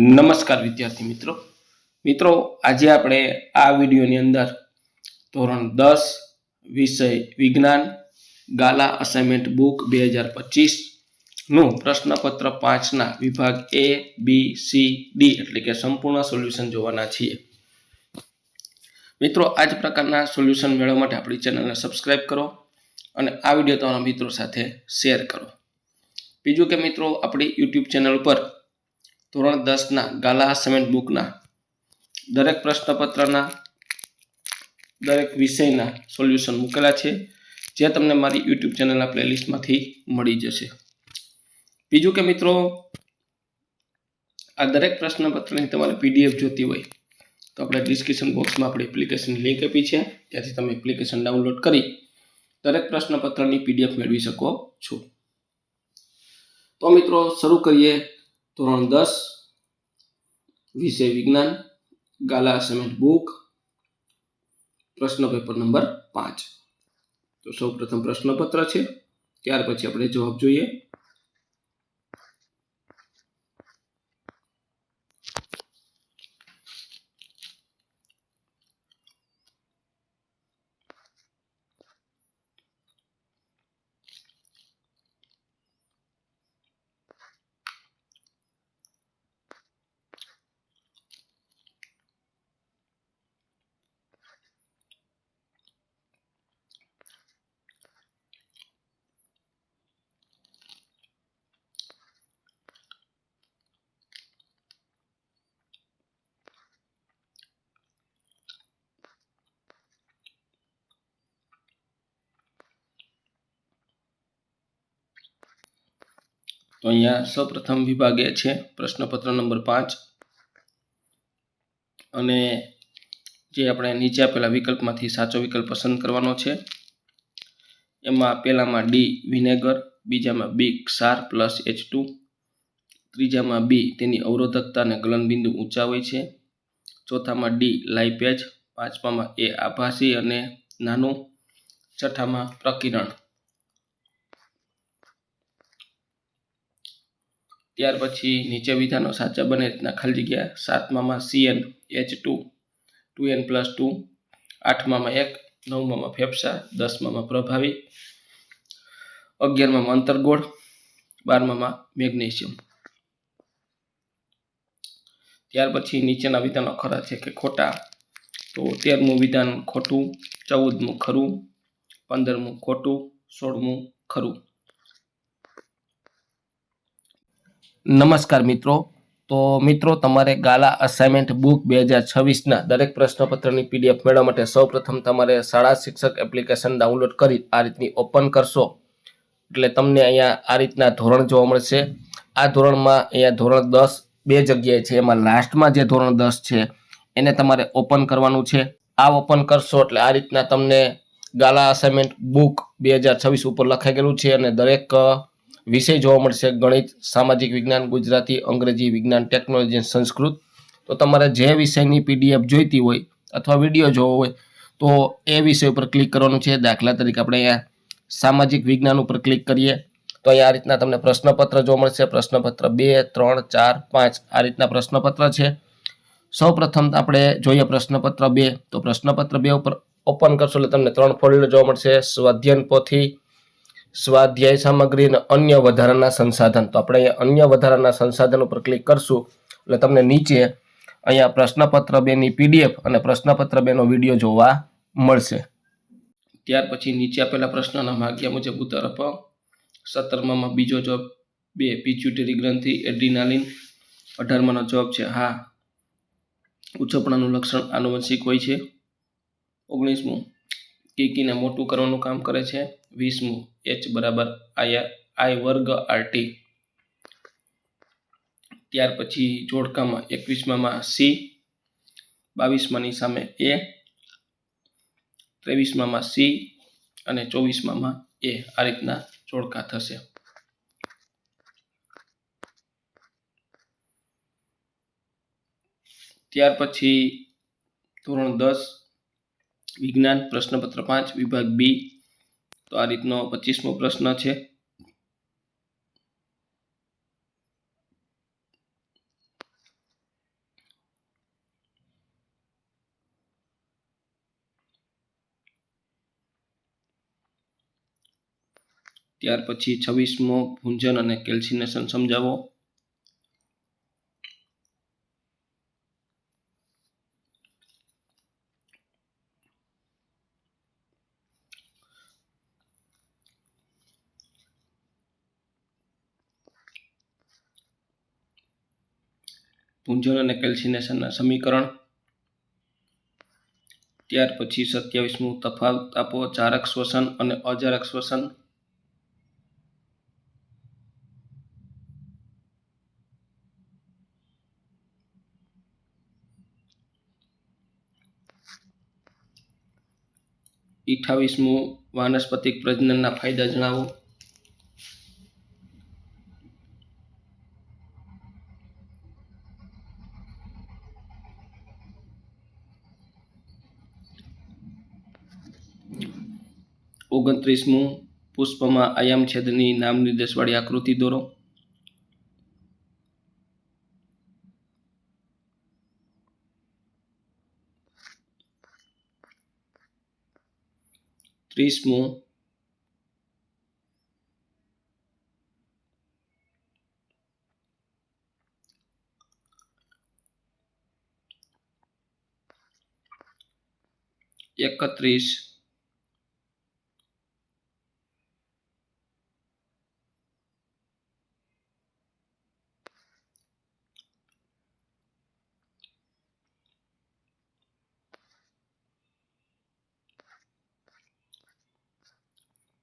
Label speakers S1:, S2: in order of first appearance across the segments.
S1: નમસ્કાર વિદ્યાર્થી મિત્રો. મિત્રો, આજે આપણે આ વિડીયોની અંદર ધોરણ દસ વિષય વિજ્ઞાન ગાલા અસાઇનમેન્ટ બુક બે હજાર પચીસનું પ્રશ્નપત્ર પાંચના વિભાગ એ બી સી ડી એટલે કે સંપૂર્ણ સોલ્યુશન જોવાના છીએ. મિત્રો, આ જ પ્રકારના સોલ્યુશન મેળવવા માટે આપણી ચેનલને સબસ્ક્રાઇબ કરો અને આ વીડિયો તમારા મિત્રો સાથે શેર કરો. બીજું કે મિત્રો, આપણી યુટ્યુબ ચેનલ ઉપર ધોરણ દસના ગાલા અસાઇનમેન્ટ બુકના દરેક પ્રશ્નપત્રના દરેક વિષયના સોલ્યુશન મૂકેલા છે, જે તમને મારી યુટ્યુબ ચેનલના પ્લેલિસ્ટમાંથી મળી જશે. બીજું કે મિત્રો, આ દરેક પ્રશ્નપત્રની તમારે પીડીએફ જોતી હોય, તો આપણે ડિસ્ક્રિપ્શન બોક્સમાં આપણે એપ્લિકેશન લિંક આપી છે, ત્યાંથી તમે એપ્લિકેશન ડાઉનલોડ કરી દરેક પ્રશ્નપત્રની પીડીએફ મેળવી શકો છો. તો મિત્રો, શરૂ કરીએ ધોરણ દસ, વિષય વિજ્ઞાન, ગાલા અસાઇનમેન્ટ બુક, પ્રશ્ન પેપર નંબર પાંચ. તો સૌ પ્રથમ પ્રશ્નપત્ર છે, ત્યાર પછી આપણે જવાબ જોઈએ. તો અહીંયા સૌપ્રથમ વિભાગ છે પ્રશ્નપત્ર નંબર પાંચ. અને જે આપણે નીચે આપેલા વિકલ્પમાંથી સાચો વિકલ્પ પસંદ કરવાનો છે. એમાં પહેલામાં ડી વિનેગર, બીજામાં બી ક્ષાર પ્લસ એચ ટુ, ત્રીજામાં બી તેની અવરોધકતા અને ગલનબિંદુ ઊંચા હોય છે. ચોથામાં ડી લાઇપેજ પાંચમામાં એ આભાસી અને નાનું, છઠ્ઠામાં પ્રકિરણ. ત્યાર પછી નીચે વિધાનો સાચા બને રીતના ખાલી જગ્યા સાતમામાં C N H two two N plus two આઠમામાં એક, નવમામાં ફેફસા, દસમામાં પ્રભાવી અગિયારમાં અંતરગોળ, બારમામાં મેગ્નેશિયમ. ત્યાર પછી નીચેના વિધાનો ખરા છે કે ખોટા. તો તેરમું વિધાન ખોટું, ચૌદમું ખરું, પંદરમું ખોટું, સોળમું ખરું. નમસ્કાર મિત્રો. તો મિત્રો, તમારે ગાલા અસાઇનમેન્ટ બુક બે હજાર છવ્વીસના દરેક પ્રશ્નપત્રની પીડીએફ મેળવવા માટે સૌપ્રથમ તમારે શાળા શિક્ષક એપ્લિકેશન ડાઉનલોડ કરી આ રીતની ઓપન કરશો. એટલે તમને અહીંયા આ રીતના ધોરણ જોવા મળશે. આ ધોરણમાં અહીંયા ધોરણ દસ બે જગ્યાએ છે. એમાં લાસ્ટમાં જે ધોરણ દસ છે, એને તમારે ઓપન કરવાનું છે. આ ઓપન કરશો એટલે આ રીતના તમને ગાલા અસાઇનમેન્ટ બુક બે હજાર છવ્વીસ ઉપર લખાઈ ગયેલું છે અને દરેક વિષય જોવા મળશે. ગણિત, સામાજિક વિજ્ઞાન, ગુજરાતી, અંગ્રેજી વિજ્ઞાન ટેકનોલોજી સંસ્કૃત. તો તમારે જે વિષયની પીડીએફ જોઈતી હોય અથવા વીડિયો જોવો હોય, તો એ વિષય ઉપર ક્લિક કરવાનું છે. દાખલા તરીકે આપણે અહીંયા સામાજિક વિજ્ઞાન ઉપર ક્લિક કરીએ, તો અહીંયા આ રીતના તમને પ્રશ્નપત્ર જોવા મળશે. પ્રશ્નપત્ર બે, ત્રણ, ચાર, પાંચ આ રીતના પ્રશ્નપત્ર છે. સૌ પ્રથમ આપણે જોઈએ પ્રશ્નપત્ર બે. તો પ્રશ્નપત્ર બે ઉપર ઓપન કરશો એટલે તમને ત્રણ ફોલ્ડર જોવા મળશે. સ્વાધ્યાયન પોથી સ્વાધ્યાય સામગ્રી અને અન્ય વધારાના સંસાધન. તો આપણે અહીંયા અન્ય વધારાના સંસાધન ઉપર ક્લિક કરશું. એટલે તમને નીચે અહીંયા પ્રશ્નપત્ર બેની પીડીએફ અને પ્રશ્નપત્ર બેનો વીડિયો જોવા મળશે. ત્યાર પછી નીચે આપેલા પ્રશ્નના માગ્યા મુજબ ઉત્તર આપો. સત્તરમામાં બીજો જવાબ બે પિચ્યુટરી ગ્રંથિ એડ્રીનાલિન અઢારમાનો જવાબ છે. હા. ઉછપણાનું લક્ષણ આનુવંશિક હોય છે. ઓગણીસમું. કીકીને મોટું કરવાનું કામ કરે છે. વીસમું. એચ બરાબર આઈ આઈ વર્ગ આરટી. ત્યાર પછી જોડકામાં એકવીસમાં સી બાવીસમાંની સામે એ ત્રેવીસમાં સી અને ચોવીસમાં એ આ રીતના જોડકા થશે. ત્યાર પછી ધોરણ દસ, વિજ્ઞાન, પ્રશ્નપત્ર પાંચ, વિભાગ બી તો આ રીતનો પચીસમો પ્રશ્ન છે. ત્યાર પછી છવ્વીસમો ભુંજન અને કેલ્સિનેશન સમજાવો. ભૂંજન અને કેલ્સિનેશનના સમીકરણ. ત્યાર પછી સત્યાવીસમું તફાવત આપો, ચારક શ્વસન અને અજારક શ્વસન. અઠાવીસમું વાનસ્પતિક પ્રજનનના ફાયદા જણાવો. ઓગણત્રીસમું પુષ્પમાં આયામ છેદની નામ નિર્દેશવાળી આકૃતિ દોરો. ત્રીસમું એકત્રીસ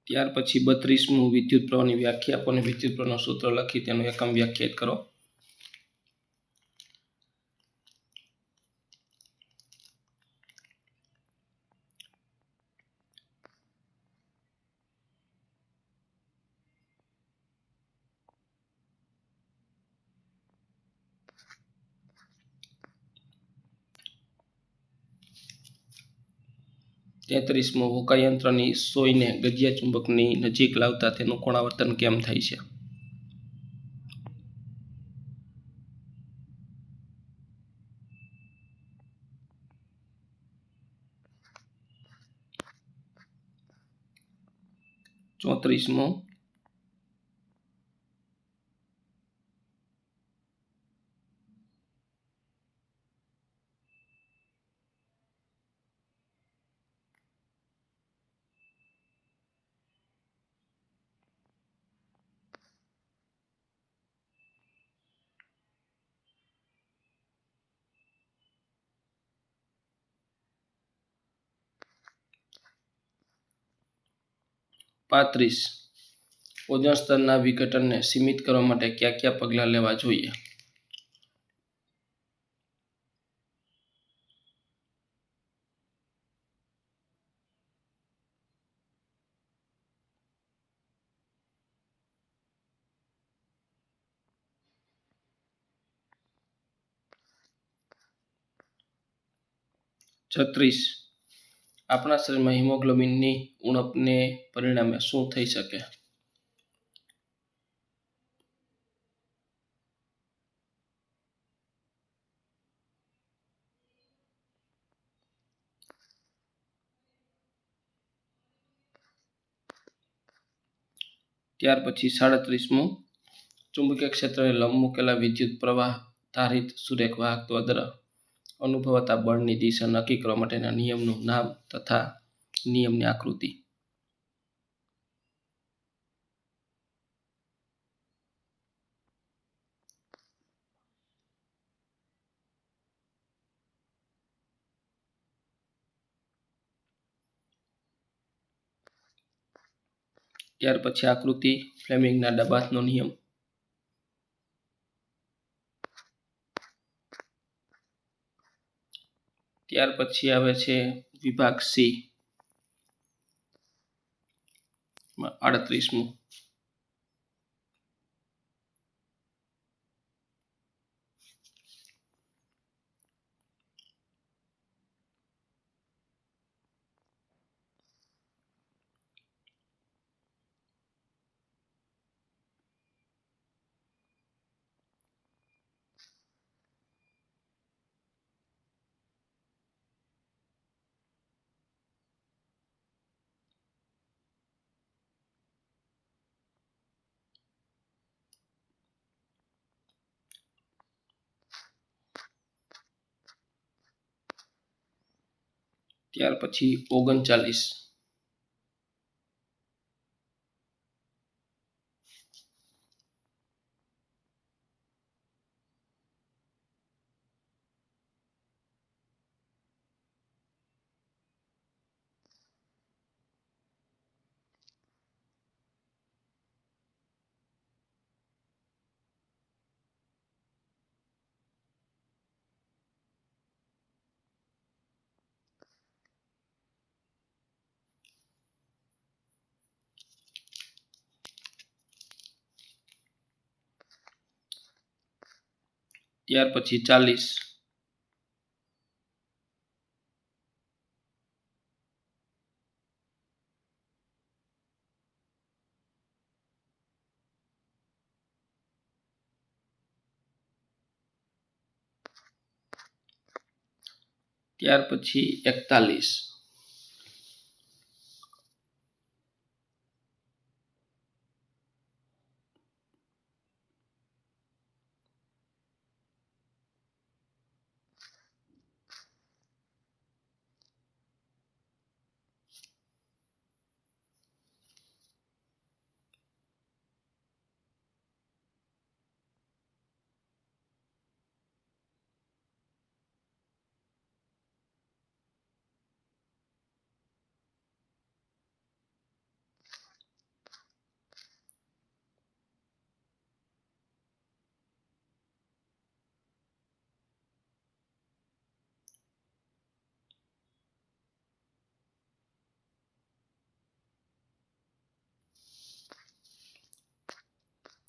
S1: ત્યાર પછી બત્રીસમું વિદ્યુત પ્રવાહની વ્યાખ્યા આપણને વિદ્યુત પ્રવાહનું સૂત્ર લખી તેનું એકમ વ્યાખ્યાયિત કરો. તેત્રીસમો હોકાયંત્રની સોયને ગજિયા ચુંબકની નજીક લાવતા તેનું કોણાવર્તન કેમ થાય છે? ચોત્રીસમો પાંત્રીસ. ઓઝોન સ્તરના વિઘટનને સીમિત કરવા માટે કયા કયા પગલાં લેવા જોઈએ? છત્રીસ. આપણા શરીરમાં હિમોગ્લોબિનની ઉણપને પરિણામે શું થઈ શકે? ત્યાર પછી સાડત્રીસમું. ચુંબકીય ક્ષેત્રને લંબ મૂકેલા વિદ્યુત પ્રવાહ ધારિત સુરેખ વાહક દ્વારા અનુભવાતા બળની દિશા નક્કી કરવા માટેના નિયમનું નામ તથા નિયમની આકૃતિ. ત્યાર પછી આકૃતિ ફ્લેમિંગના ડબાસનો નિયમ. ત્યાર પછી આવે છે વિભાગ સી. આડત્રીસમું. ત્યાર પછી ઓગણચાલીસ. ત્યાર પછી ચાલીસ ત્યાર પછી એકતાલીસ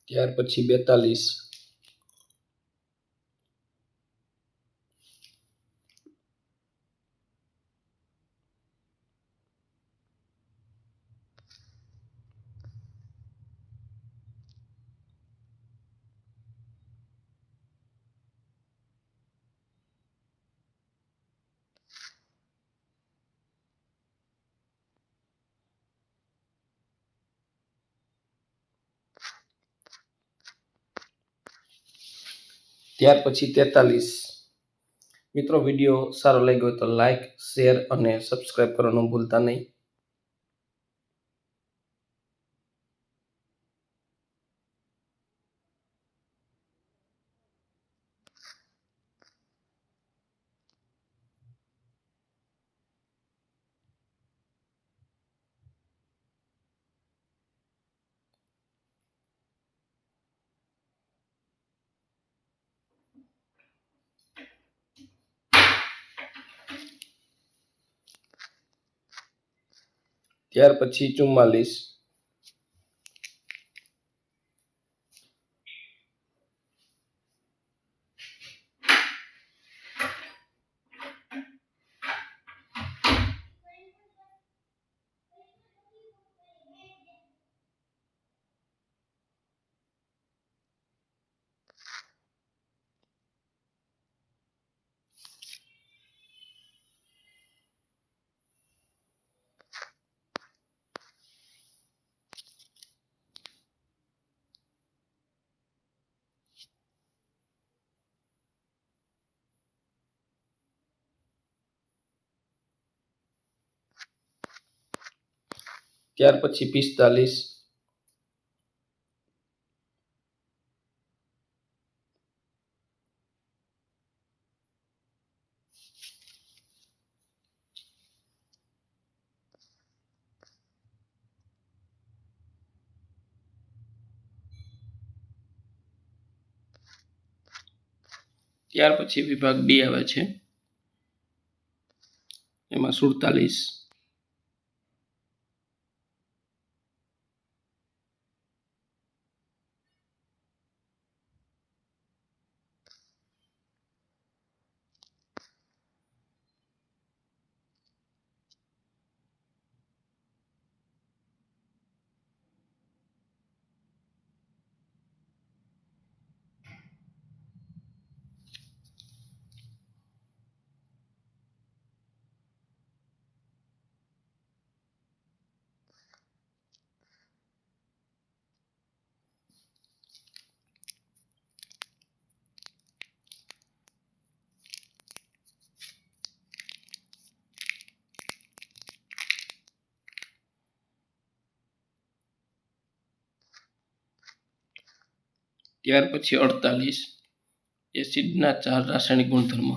S1: ત્યાર પછી બેતાલીસ. ત્યાર પછી તેતાલીસ. મિત્રો, વીડિયો સારો લાગ્યો હોય તો લાઈક શેર અને સબસ્ક્રાઈબ કરવાનું ભૂલતા નહીં. ત્યાર પછી ચુમ્માલીસ. ત્યાર પછી પિસ્તાલીસ. ત્યાર પછી વિભાગ ડી આવે છે. એમાં સુડતાલીસ. ત્યાર પછી અડતાલીસ એસિડના ચાર રાસાયણિક ગુણધર્મ.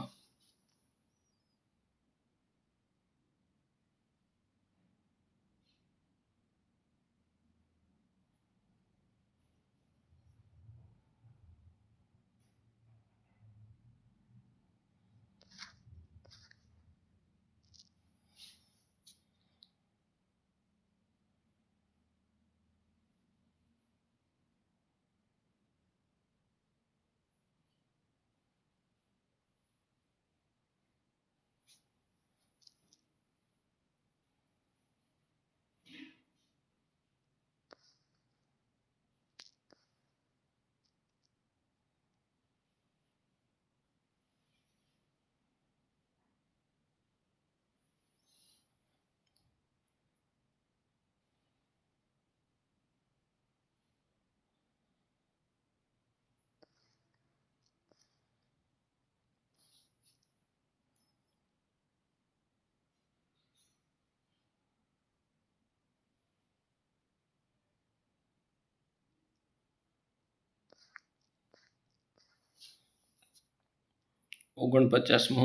S1: ઓગણપચાસમો.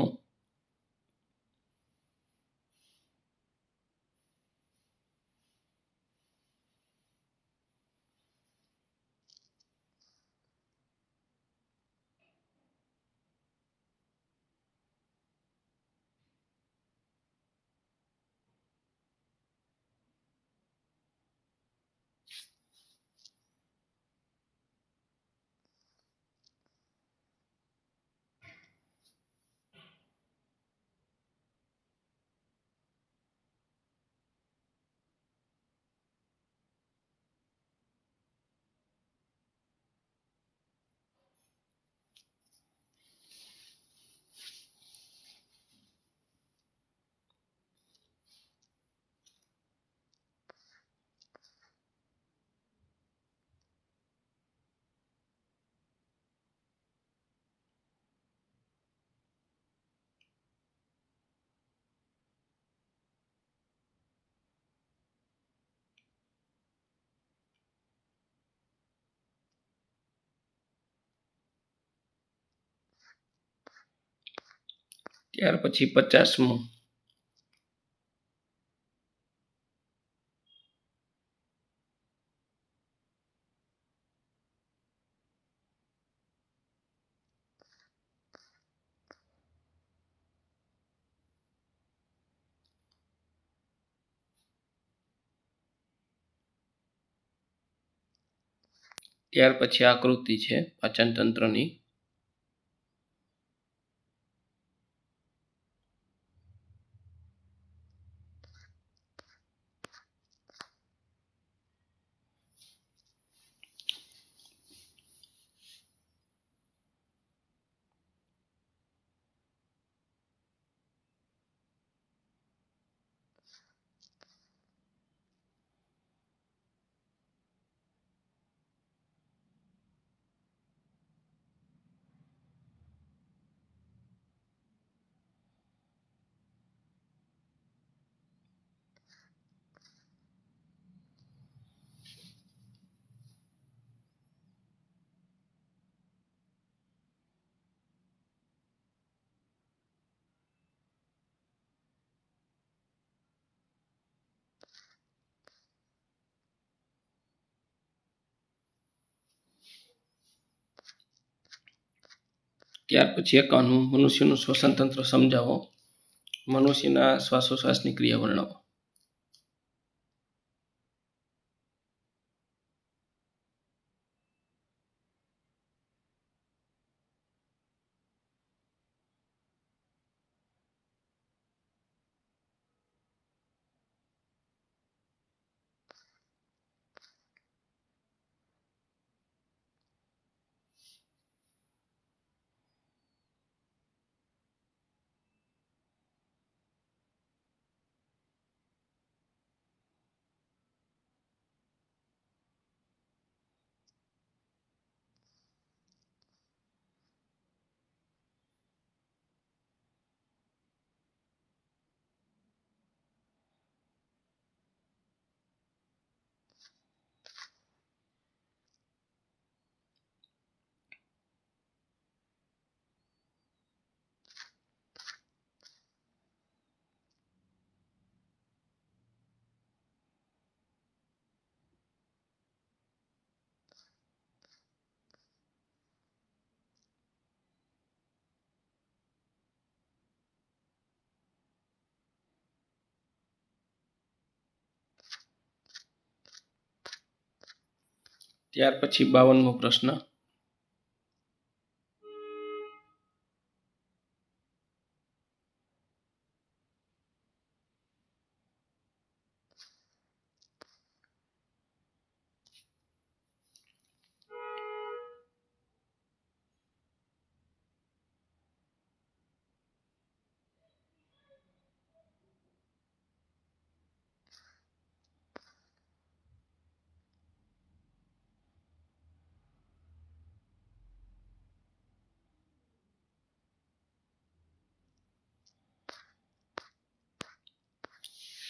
S1: ત્યાર પછી પચાસમો. ત્યાર પછી આકૃતિ છે પાચન ત્યાર પછી એકાવનમું મનુષ્યનું શ્વસન તંત્ર સમજાવો. મનુષ્યના શ્વાસોશ્વાસની ક્રિયા વર્ણવો. ત્યાર પછી બાવનમો પ્રશ્ન.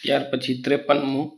S1: ત્યાર પછી ત્રેપનમું.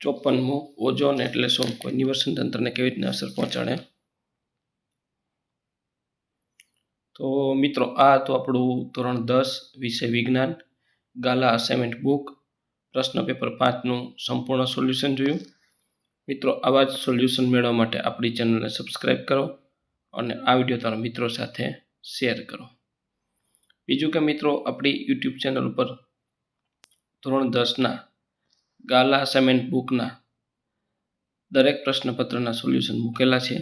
S1: ચોપનમું ઓઝોન એટલે શું? કોઈ નિવર્સન તંત્રને કેવી રીતના અસર પહોંચાડે? તો મિત્રો, આ હતું આપણું ધોરણ દસ વિષય વિજ્ઞાન. ગાલા અસાઇનમેન્ટ બુક પ્રશ્ન પેપર પાંચનું સંપૂર્ણ સોલ્યુશન જોયું. મિત્રો, આવા જ સોલ્યુશન મેળવવા માટે આપણી ચેનલને સબસ્ક્રાઈબ કરો અને આ વીડિયો તમારા મિત્રો સાથે શેર કરો. બીજું કે મિત્રો, આપણી યુટ્યુબ ચેનલ ઉપર ધોરણ દસના ગાલા સેમેન્ટ બુકના દરેક પ્રશ્નપત્રના સોલ્યુશન મૂકેલા છે,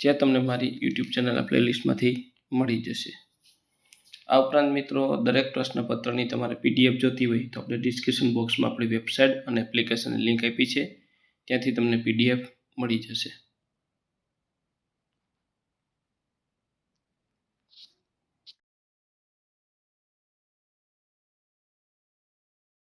S1: જે તમને મારી યુટ્યુબ ચેનલના પ્લેલિસ્ટમાંથી મળી જશે. આ ઉપરાંત મિત્રો, દરેક પ્રશ્નપત્રની તમારે પીડીએફ જોતી હોય તો આપણે ડિસ્ક્રિપ્શન બોક્સમાં આપણી વેબસાઇટ અને એપ્લિકેશનની લિંક આપી છે, ત્યાંથી તમને પીડીએફ મળી જશે.